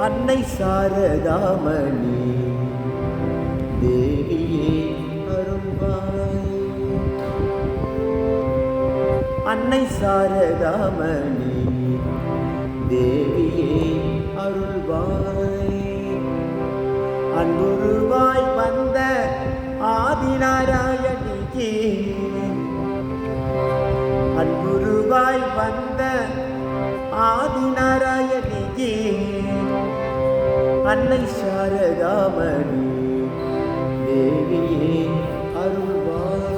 அன்னை சாரதாமணி. தேவியே அருள்வாய். அன்னை சாரதாமணி. தேவியே அருள்வாய். அன்புருவாய் வந்த ஆதிநாராயணிக்கு. அன்புருவாய் வந்த ஆதிநாராயணிக்கு. அன்னை சாரதாமணி. தேவியே அருள்வாய்.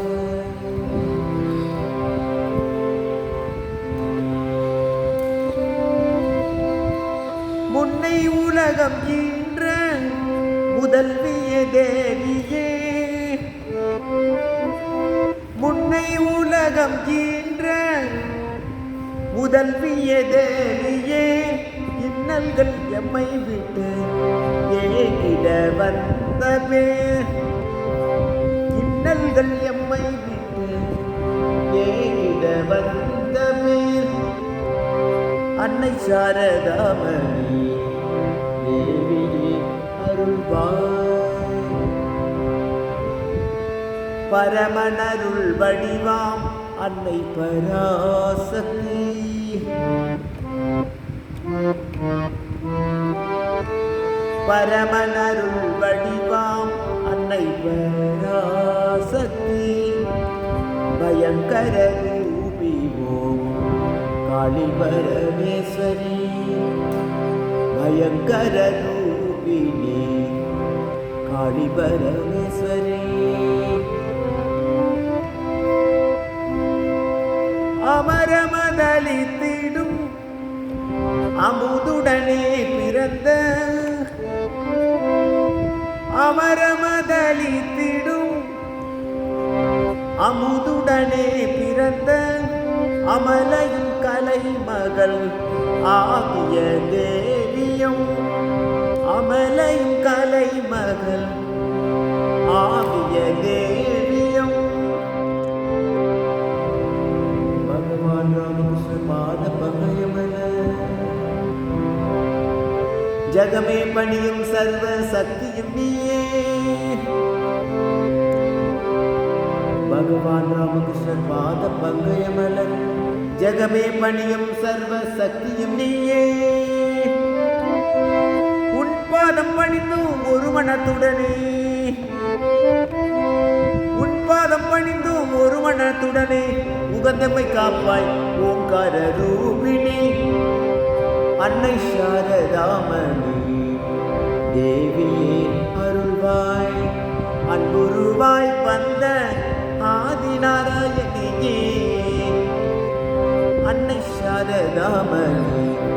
முன்னை உலகம் ஈன்ற முதல்விய தேவியே. முன்னை உலகம் ஈன்ற முதல்விய தேவியே. இன்னல்கள் எம்மை விட்டு ஏகிட வந்த இன்னல்கள் எம்மை விட்டு ஏகிட வந்த அன்னை சாரதாமணி தேவியே அருள்வாய். பரமனருள் வடிவாம் அன்னை பராசக்தி. பரமனருள் வடிவாம் அன்னை பராசக்தி பயங்கர ரூபி ஓம் காளி பரமேஸ்வரி பயங்கர ரூபிணி காளி பரமேஸ்வரி அமரமதளித்திடும் அமுதுடனே பிறந்த அமரமதளித்திடும். அமுதுடனே பிறந்த அமலையும் கலை மகள் ஆகிய தேவியும் ஜகமே பணியும் சர்வ சக்தியும் நீயே. பகவான் ராமகிருஷ்ணன் பாத பங்கயமலர் ஜகமே பணியும் சர்வ சக்தியும் நீயே. உன் பாதம் பணிந்தும் ஒரு மனத்துடனே. உன் பாதம் பணிந்தும் ஒரு மனத்துடனே. உகந்தமை காப்பாய் ஓங்கார ரூபிணி அன்னை சாரதாமணி தேவியே அருள்வாய் அன்புருவாய் வந்த ஆதிநாராயணியே. அன்னை சாரதாமணி